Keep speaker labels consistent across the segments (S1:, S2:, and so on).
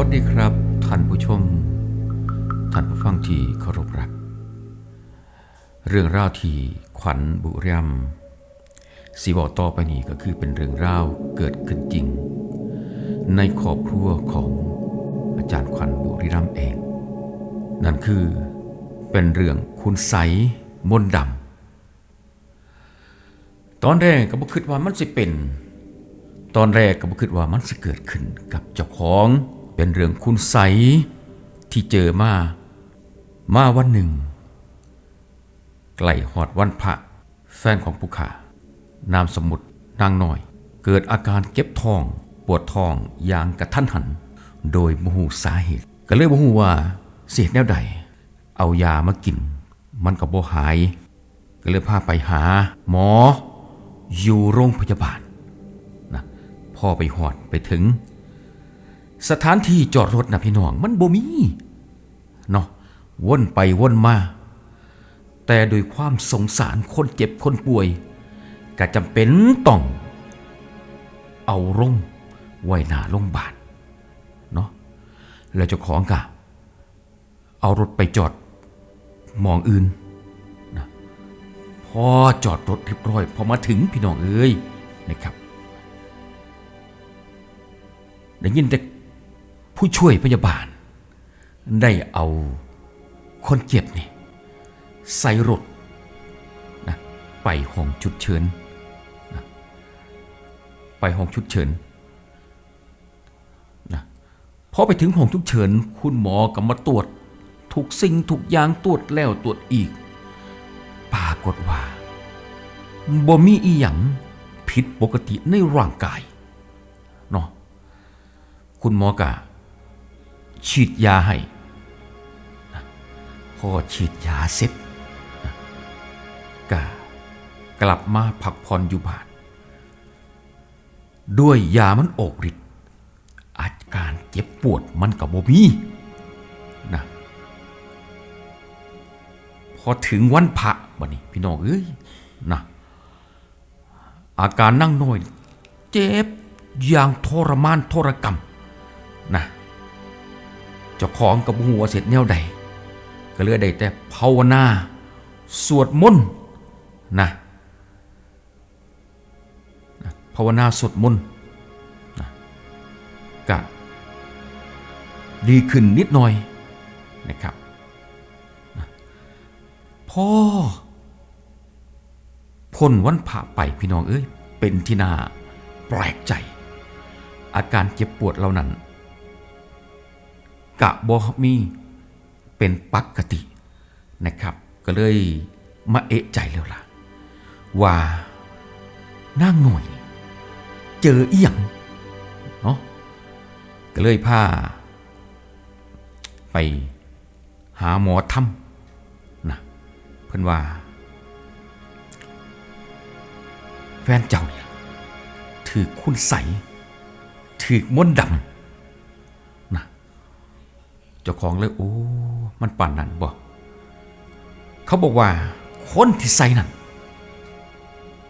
S1: วัสดีครับ ท่านผู้ชม ท่านผู้ฟังที่เคารพรัก เรื่องราวที่ขวัญบุรีรัมสีบอกต่อไปนี้ก็คือเป็นเรื่องราวเกิดขึ้นจริง ในครอบครัวของอาจารย์ขวัญบุรีรัมเอง นั่นคือเป็นเรื่องคุณใสมนดำตอนแรกก็บ่คิดว่ามันสิเป็น ตอนแรกก็บ่คิดว่ามันสิเกิดขึ้นกับเจ้าของ เป็นเรื่องคุณใสที่เจอมา มาวันหนึ่งใกล้หอดวันพระ แฟนของผู้ขานามสมมุตินางหน่อย เกิดอาการเจ็บท้อง ปวดท้องอย่างกระทันหัน โดยมหูสาเหตุ ก็เลยบ่ฮู้ว่าเสียแนวใด เอายามากิน มันก็บ่หาย ก็เลยพาไปหา หมอ อยู่โรงพยาบาลนะพ่อไปหอดไปถึง สถานที่จอดรถนะพี่น้องมันบ่มีเนาะวนไปวนมา แต่โดยความสงสารคนเจ็บคนป่วย ก็จำเป็นต้อง เอาร่งไว้หน้าโรงพยาบาลเนาะแล้วเจ้าของกะเอารถไปจอดมองอื่นนะพอจอดรถเรียบร้อย พอมาถึงพี่น้องเอ้ยนะครับได้ยินแต่ ผู้ช่วยพยาบาล ได้เอาคนเจ็บนี่ใส่รถนะไปห้องชุดเชิญนะไปห้องชุดเชิญนะพอไปถึงห้องชุดเชิญคุณหมอก็มาตรวจทุกสิ่งทุกอย่างตรวจแล้วตรวจอีก ปรากฏว่าบ่มีอีหยังผิดปกติในร่างกายเนาะคุณหมอกะ ฉีดยาให้พอฉีดยาเสร็จกกลับมาพักผ่อนอยู่บ้าน ด้วยยามันออกฤทธิ์อาการเจ็บปวดมันกับบ่มีนะพอถึงวันพระบัดนี้พี่น้องเอ้ยนะอาการนั่งน้อย เจ็บอย่างทรมานทรกรรมนะ เจ้าของกับหัวเสร็จแนวใด ก็เลยได้แต่ภาวนา สวดมนต์นะภาวนาสวดมนต์นะก็ดีขึ้นนิดหน่อยนะครับนะพ่อพ้นวันผ่าไปพี่น้องเอ้ยเป็นที่น่าแปลกใจ อาการเจ็บปวดเหล่านั้น กะบอมีเป็นปกตินะครับ ก็เลยมาเอะใจแล้วล่ะ ว่านั่งหน่อยเจอเอียงเนาะก็เลยพาไปหาหมอทำนะเพื่อนว่า แฟนเจ้าเนี่ยถือคุณใสถือมนดำ เจ้าของเลยโอ้ มันป่านนั้นบอกเขาบอกว่าคนที่ใส่นั่น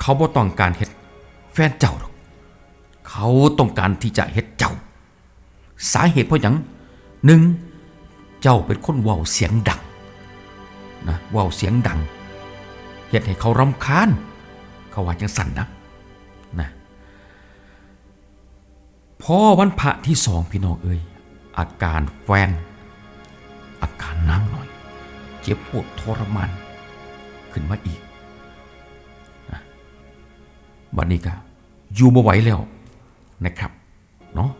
S1: เขาบ่ต้องการเฮ็ดแฟนเจ้าหรอกเขาต้องการที่จะเฮ็ดเจ้า สาเหตุเพราะหยังหนึ่งเจ้าเป็นคนเว้าเสียงดังนะเว้าเสียงดังเฮ็ดให้เขารำคาญเขาว่าจังสั่นนะนะพอวันพระที่สองพี่น้องเอ้ยอาการแฟน อานั่งหน่อย เจ็บปวดทรมานขึ้นมาอีกบัดนี้ก็อยู่บ่ไหวแล้วนะครับ เนาะ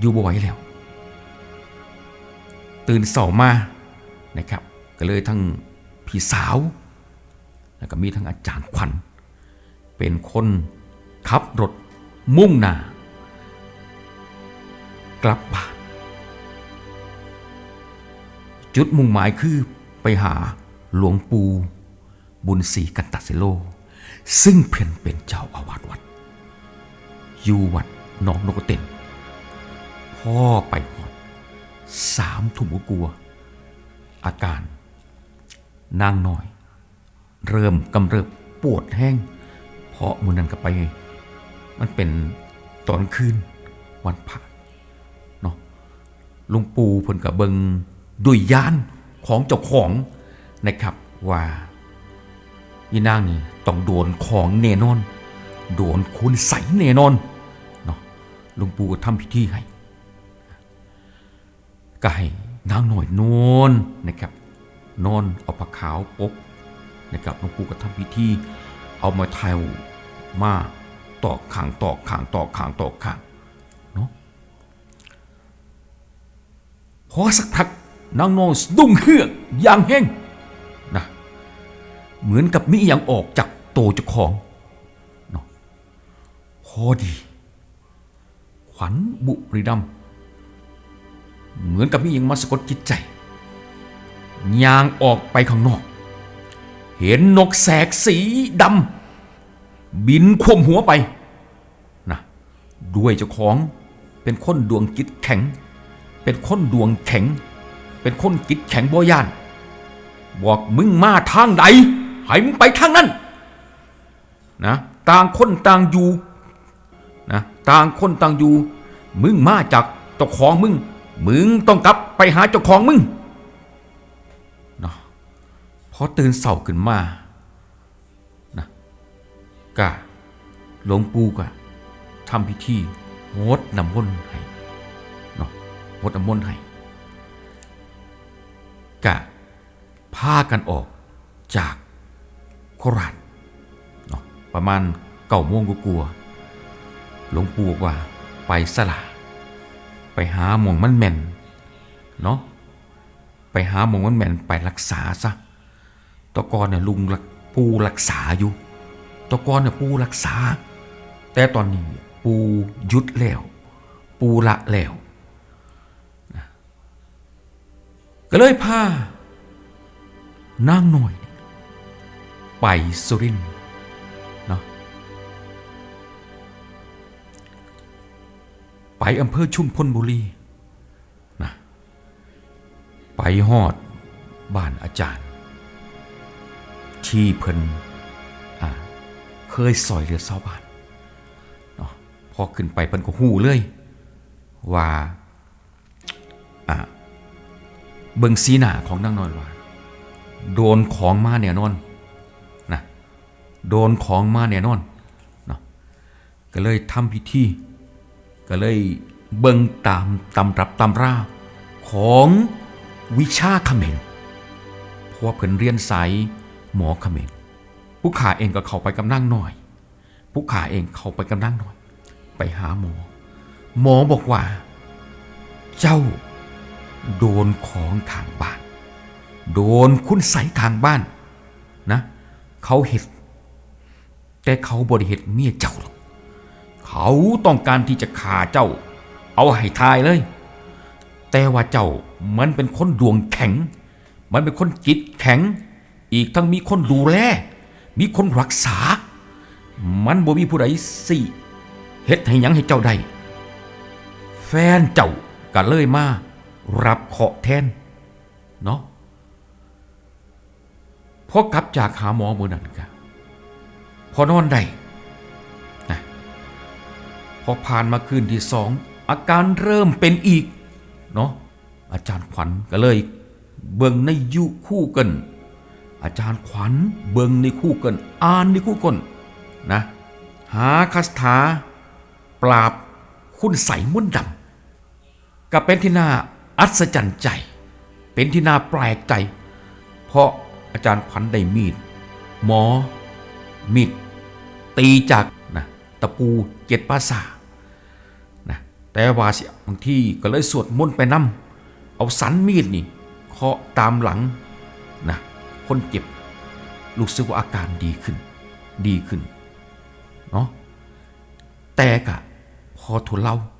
S1: อยู่บ่ไหวแล้ว ตื่นเสามานะครับ ก็เลยทั้งพี่สาว แล้วก็มีทั้งอาจารย์ขวัญเป็นคนขับรถมุ่งหน้ากลับบ้าน จุดมุ่งหมายคือไปหาหลวงปู่บุญศรีกันตัสเซโล ซึ่งเพ่นเป็นเจ้าอาวาสวัด อยู่วัดหนองนกเต็นพ่อไปหอดสามทุ่มกลัว อาการนางน้อย เริ่มกำเริบปวดแห้ง เพราะมือนั้นก็ไป มันเป็นตอนคืนวันพระเนาะหลวงปู่เพิ่นก็เบิง ด้วยญาณของเจ้าของนะครับว่าอีนางนี่ต้องโดนของแน่นอน โดนคุณใสยแน่นอนเนาะหลวงปู่ก็ทำพิธีให้ก็ให้นางหน่อยนอนนะครับ นอนเอาผ้าขาวปกนะครับหลวงปู่ก็ทำพิธี เอามาแทวมาตอกขางตอกขางตอกขางตอกขางเนาะพอสักพัก นางนอนสะดุ้งเฮือกอย่างแห้งนะเหมือนกับมีอย่างออกจากโตเจ้าของนะพอดี ขวัญบุรีดำเหมือนกับมีอย่างมาสะกดจิตใจยางออกไปข้างนอก เห็นนกแสกสีดำบินคว่ำหัวไปนะด้วยเจ้าของเป็นคนดวงจิตแข็ง เป็นคนดวงแข็ง เป็นคนจิตแข็งบ่ยาน บอกมึงมาทางใดให้มึงไปทางนั้นนะต่างคนต่างอยู่นะต่างคนต่างอยู่ มึงมาจากเจ้าของมึง มึงต้องกลับไปหาเจ้าของมึงเนาะพอตื่นเสาขึ้นมานะกะหลวงปู่กะทำพิธีงดน้ำมนต์ให้เนาะงดน้ำมนต์ให้ กะพากันออกจากโคราชเนาะประมาณเก่าโมงกลัวหลวงปู่บอกว่าไปสลาไปหาหมองมันแม่นเนาะไปหาหมองมันแม่นไปรักษาซะตะกอนเนี่ยลุงปูรักษาอยู่ตะกอนเนี่ยปูรักษา แต่ตอนนี้ปูหยุดแล้ว ปูละแล้ว ก็เลยพานางหน่อยไปสุรินทร์เนาะไปอำเภอชุมพลบุรีนะไปฮอดบ้านอาจารย์ ที่เพิ่นเคยซอยเรือซาวบ้านเนาะพอขึ้นไปเพิ่นก็หู้เลย ว่าอ่า เบิงสีหน้าของนางน้อยว่าโดนของมาแน่นอนนะโดนของมาแน่นอนเนาะก็เลยทำพิธีก็เลยเบิ่งตามตำรับตำราของวิชาเขมรเพราะว่าเพิ่นเรียนสายหมอเขมรผู้ขาเองก็เข้าไปกำนั่งหน่อย ผู้ขาเองเข้าไปกำนั่งหน่อย ไปหาหมอ หมอบอกว่า เจ้า โดนของทางบ้าน โดนคุณใสยทางบ้านนะเขาเห็ดแต่เขาบริเหตุเมียเจ้าหรอกเขาต้องการที่จะฆ่าเจ้า เอาให้ทายเลย แต่ว่าเจ้ามันเป็นคนดวงแข็ง มันเป็นคนจิตแข็ง อีกทั้งมีคนดูแล มีคนรักษา มันบ่มีผู้ใดสิเฮ็ดให้ยังให้เจ้าได้ แฟนเจ้าก็เลยมา รับเคาะแทนเนาะพอกลับจากหาหมอมือนั้นกะพอนอนได้พอผ่านมาคืนที่สองอาการเริ่มเป็นอีกเนาะอาจารย์ขวัญก็เลย เบิ่งในยุคู่กัน อาจารย์ขวัญเบิ่งในคู่กัน อ่านในคู่กันนะหาคาถาปราบคุณใสยมนต์ดำก็เป็นที่น่า อัศจรรย์ใจ เป็นที่น่าแปลกใจ เพราะอาจารย์ขวัญได้มีด หมอ มีด ตีจากนะตะปูเจ็ดภาษานะแต่ว่าเสียบางที่ก็เลยสวดมนต์ไปนำเอาสันมีดนี่เคาะตามหลังนะคนเจ็บรู้สึกว่าอาการดีขึ้น ดีขึ้นเนาะแต่กะพอทุเลาเนา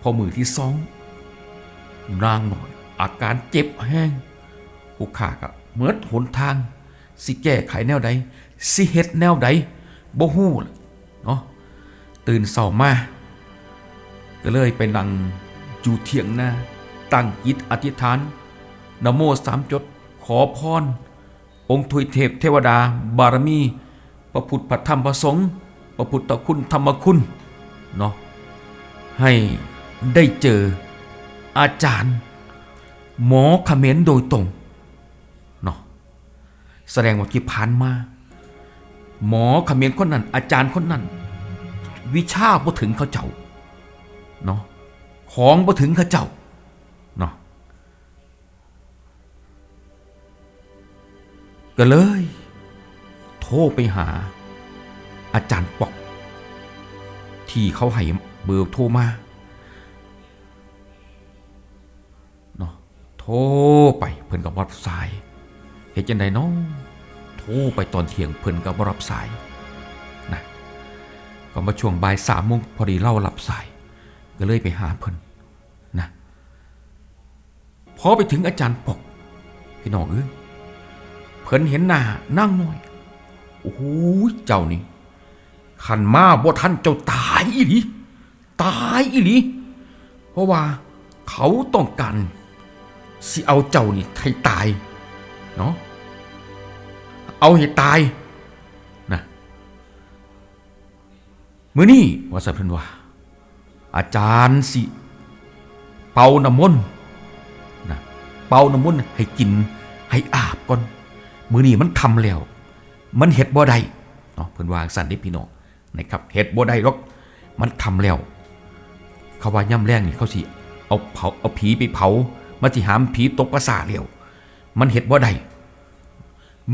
S1: พอมือที่สองนางหน่อยอาการเจ็บแห้งผู้ขากะเหมือนหนทาง สิแก้ไขแนวใดสิเฮ็ดแนวใดบ่ฮู้เนาะตื่นเช้ามาก็เลยไปนั่งอยู่เถียงหน้า ตั้งจิตอธิษฐานนโมสามจด ขอพร องค์ทวยเทพเทวดา บารมีพระพุทธพระธรรมพระสงฆ์พระพุทธคุณธรรมคุณเนาะให้ ได้เจออาจารย์ หมอเขมรโดยตรงเนาะแสดงว่าที่ผ่านมา หมอเขมรคนนั้น อาจารย์คนนั้น วิชาบ่ถึงเขาเจ้าเนาะของบ่ถึงเขาเจ้าเนาะก็เลย โทรไปหา อาจารย์ปอก ที่เขาให้เบอร์โทรมาเนา ไปเพิ่นก็บ่รับสายเฮ็ดจังไดเนาะโทรไปตอนเที่ยงเพิ่นก็บ่รับสายนะก็มาช่วงบ่ายสามโมงพอดีเล่ารับสาย ก็เลยไปหาเพิ่นนะพอไปถึงอาจารย์ปกพี่น้องเอ้ยเพิ่นเห็นหน้านั่งน้อยโอ้โหเจ้านี่ขันมาบ่ท่านเจ้าตายอีหลีตายอีหลีเพราะว่าเขาต้องการ สิเอาเจ้านี่ให้ตายเนาะเอาให้ตายนะมื้อนี้ว่าสันเพิ่นว่า อาจารย์สิ เป่าน้ำมนต์นะเป่าน้ำมนต์ให้กินให้อาบก่อนมื้อนี้มันทำแล้ว มันเฮ็ดบ่ได้เนาะเพิ่นว่าสั่นเด้พี่น้องนะครับเฮ็ดบ่ได้หรอกมันทำแล้ว เขาว่าย่ำแรงนี่เขาสิเอาเผาเอาผีไปเผา มาสิหามผีตกประสาทแล้วมันเฮ็ดบ่ได้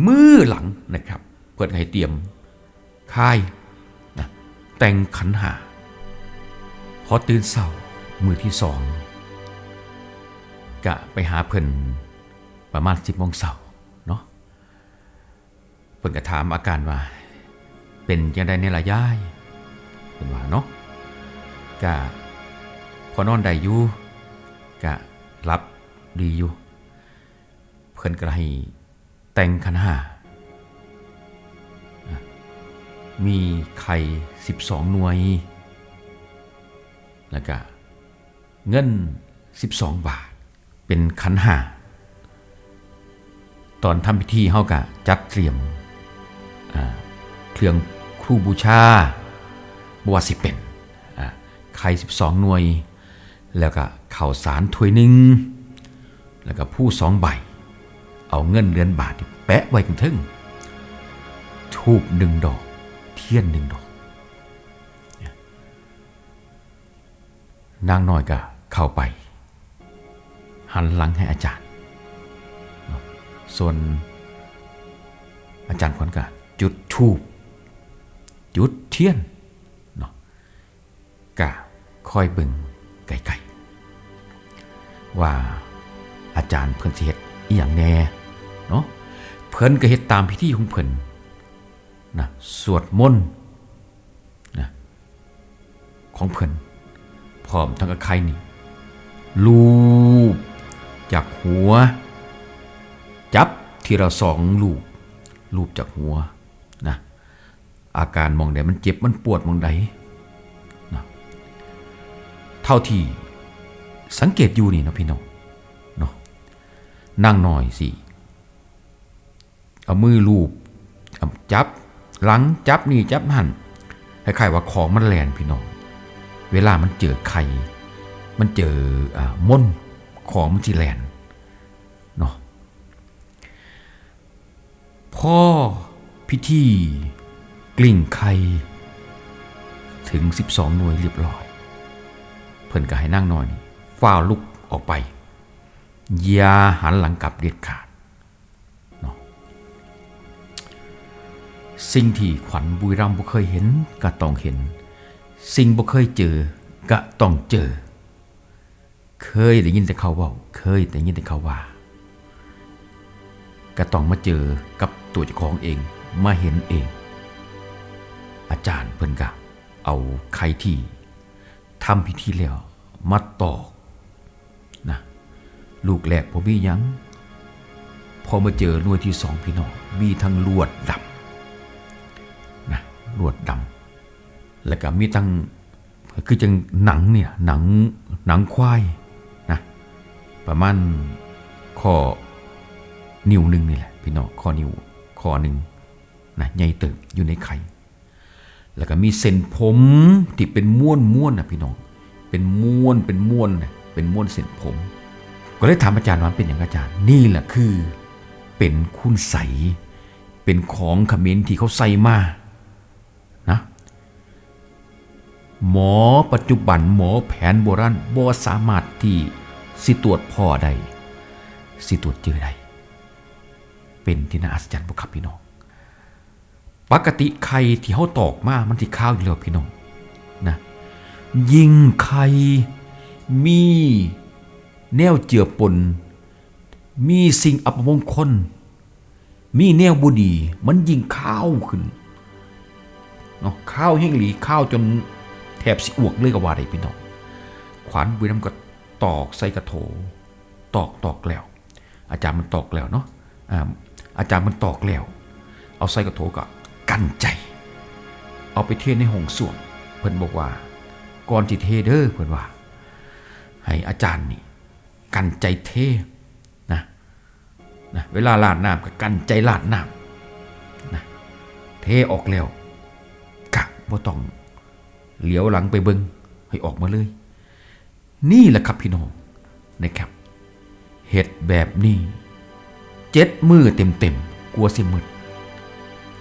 S1: มือหลังนะครับ เพิ่นให้เตรียมค่ายนะแต่งขันหาพอตื่นเช้ามือที่สองกะไปหาเพิ่นประมาณสิบโมงเช้าเนาะเพิ่นก็ถามอาการว่า เป็นยังไงในละย่ายเพิ่นว่าเนาะกะพอนอนได้อยู่กะรับ ดีอยู่ เพิ่นก็ให้แต่งขันหานะมีไข่12หน่วย แล้วก็เงิน12บาท เป็นขันหาตอนทำพิธีเขากะจัดเตรียมเครื่องครูบูชาบวาสิเป็นอ่าไข่12หน่วย แล้วก็ข่าวสารถ้วยหนึ่ง แล้วก็ผู้สองใบ เอาเงินเดือนบาทนี่แปะไว้ถึงทึ่งทูบหนึ่งดอก เทียนหนึ่งดอก นางน้อยก็เข้าไป หันหลังให้อาจารย์ ส่วนอาจารย์ขวัญก็จุดทูบจุดเทียนเนาะกะคอยบึงไกลๆว่า อาจารย์เพิ่นสิเฮ็ดอีหยังแน่เนาะเพิ่นก็เฮ็ดตามพิธีของเพิ่นนะสวดมนต์นะของเพิ่นพร้อมทั้งกับใครนี่ลูบจากหัว จับทีละสองลูบลูบจากหัวนะอาการมองใดมันเจ็บมันปวดมองใดนะเท่าที่สังเกตอยู่นี่นะพี่น้อง นั่งหน่อยสิ เอามือลูบเอาจับหลังจับนี่จับนั่นคล้ายๆว่าของมันแลนพี่น้อง เวลามันเจอไข่มันเจออม่นของมันจีแลนเนาะพ่อพิธีกลิ่งไข่ถึง 12 หน่วยเรียบร้อย เพิ่นก็ให้นั่งนอนนี่ฟ้าลุกออกไป อย่าหันหลังกลับเด็ดขาดเนาะสิ่งที่ขวัญบุรีรัมบ่เคยเห็นก็ต้องเห็น สิ่งบ่เคยเจอก็ต้องเจอ เคยได้ยินแต่เขาว่าเคยได้ยินแต่เขาว่าก็ต้องมาเจอกับตัวเจ้าของเองมาเห็นเอง อาจารย์เพิ่นกะเอาไข่ที่ทำพิธีแล้วมาตอก ลูกแรกผมมียังพอมาเจอหน่วยที่สองพี่น้องมีทั้งลวดดำนะลวดดำแล้วก็มีตั้งคือจังหนังเนี่ยหนังหนังควายนะประมาณข้อนิ้วหนึ่งนี่แหละพี่น้องข้อนิ้วข้อหนึ่งนะใหญ่เติบอยู่ในไข่แล้วก็มีเส้นผมที่เป็นม้วนม้วนนะพี่น้องเป็นม้วนเป็นม้วนนะเป็นม้วนเส้นผม ก็เลยถามอาจารย์ว่าเป็นอย่างอาจารย์ นี่แหละคือ เป็นคุณใส เป็นของขมรที่เขาใส่มานะหมอปัจจุบันหมอแผนโบราณบ่สามารถที่สิตรวจพ่อได้สิตรวจเจอได้เป็นที่น่าอัศจรรย์บุครับพี่น้องปกติไข่ที่เขาตอกมามันที่ข้าวอยู่แล้วพี่น้องนะ ยิงไข่มี แนวเจือปน มีสิ่งอัปมงคล มีแนวบุดี มันยิงข้าวขึ้นเนาะข้าวแห้งหลีข้าวจนแทบสิอวกเลยกว่าได้พี่น้องขวานบุรีรัมย์ก็ตอกใส่กระโถ ตอกตอกแล้ว อาจารย์มันตอกแล้วเนาะอาอาจารย์มันตอกแล้ว เอาใส่กระโถก็กันใจ เอาไปเทในห้องส้วมเพิ่นบอกว่าก่อนที่เทเด้อเพิ่นว่า ให้อาจารย์นี่ กันใจเทนะนะเวลาลาดน้ำก็กันใจลาดน้ำนะเทออกแล้วกะบ่ต้องเหลียวหลังไปเบิงให้ออกมาเลย นี่แหละครับพี่น้องนะครับเห็ดแบบนี้เจ็ดมือเต็มเต็มๆกลัวสิมืด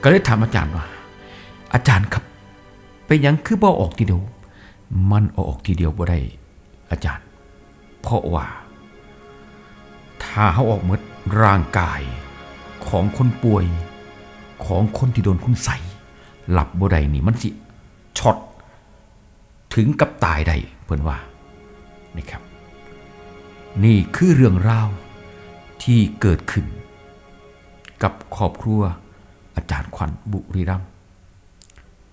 S1: ก็เลยถามอาจารย์ว่า อาจารย์ครับไปนยังคือบ่ออกทีเดียว มันออกทีเดียวบ่ได้อาจารย์ เพราะว่า ถ้าเขาออกหมดร่างกายของคนป่วย ของคนที่โดนคุณใส่หลับบ่ได้นี่มันสิช็อตถึงกับตายได้เพิ่อนว่านี่ครับ นี่คือเรื่องราวที่เกิดขึ้น กับครอบครัวอาจารย์ขวัญบุรีรัมย์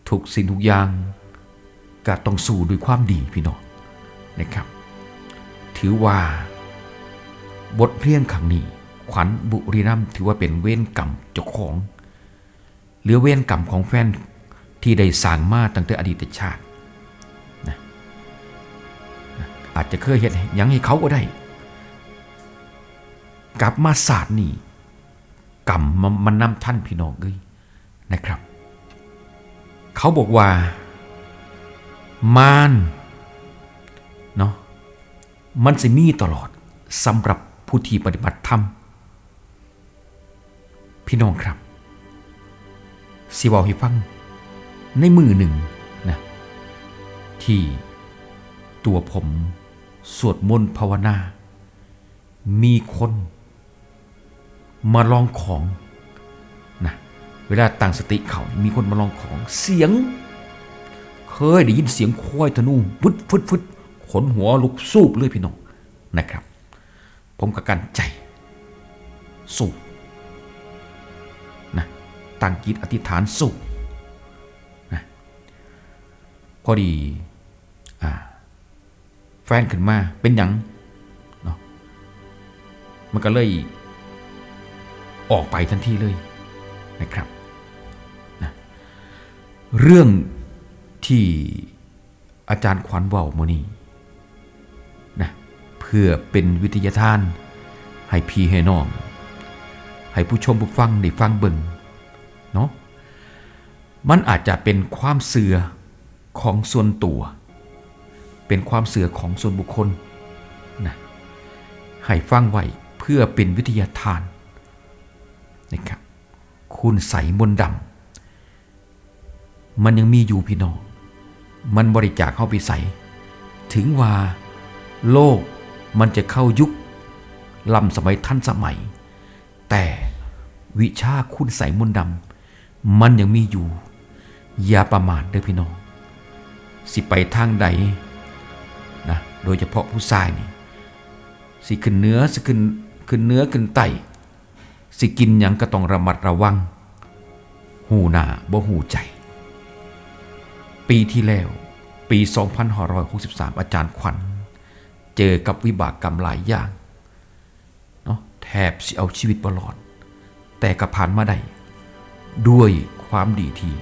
S1: ทุกสิ่งทุกอย่างก็ต้องสู้ด้วยความดีพี่น้องนะครับ ถือว่า บทเรียนครั้งนี้ ขวัญบุรีรัมถือว่าเป็นเวรกรรมเจ้าของ หรือเวรกรรมของแฟนที่ได้สร้างมาตั้งแต่อดีตชาตินะนะอาจจะเคยเห็นยังให้เขาก็ได้ กลับมาศาสตร์นี่กรรมมันมันนำท่านพี่น้องเอ้ยนะครับ เขาบอกว่า มารเนาะมันจะมีตลอดสำหรับ ผู้ที่ปฏิบัติธรรม พี่น้องครับสิบอกให้ฟัง ในมือหนึ่งนะที่ตัวผมสวดมนต์ภาวนา มีคนมาลองของนะเวลาตั้งสติเขามีคนมาลองของเสียง เคยได้ยินเสียงควายธนูฟึดฟึดฟึดขนหัวลุกสูบเลยพี่น้องนะครับ ผมกับกันใจ สูบนะตั้งจิตอธิษฐานสูบนะพอดีอแฟนขึ้นมาเป็นหยังเนาะมันก็เลยออกไปทันทีเลยนะครับนะเรื่องที่อาจารย์ขวัญเว่าโมนีนะเพื่อเป็นวิทยาทาน ให้พี่ให้น้อง ให้ผู้ชมผู้ฟังได้ฟังเบิ่งเนาะมันอาจจะเป็นความเสื่อของส่วนตัว เป็นความเสื่อของส่วนบุคคลนะให้ฟังไว้เพื่อเป็นวิทยาทานนะครับคุณใสมนดำมันยังมีอยู่พี่น้อง มันบริจาคเข้าไปใส่ถึงว่าโลก มันจะเข้ายุคลำสมัยทันสมัย แต่วิชาคุณใสมนดำมันยังมีอยู่ อย่าประมาทเด้อพี่น้อง สิไปทางใดนะโดยเฉพาะผู้ชายนี่สิขึ้นเนื้อสิขึ้นขึ้นเนื้อขึ้นไตสิกินยังก็ต้องระมัดระวัง หูหนาบ่หูใจ ปีที่แล้ว ปี 2563 อาจารย์ขวัญ เจอกับวิบากกรรมหลายอย่างเนาะแทบสิเอาชีวิตบรอด แต่ก็ผ่านมาได้ด้วยความดีที่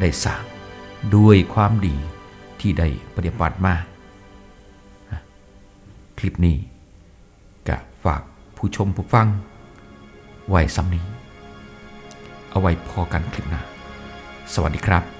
S1: ได้สร้าง ด้วยความดีที่ได้ปฏิบัติมา คลิปนี้ก็ฝากผู้ชมผู้ฟัง ไว้ซ้ำนี้ เอาไว้พอกันคลิปหน้า สวัสดีครับ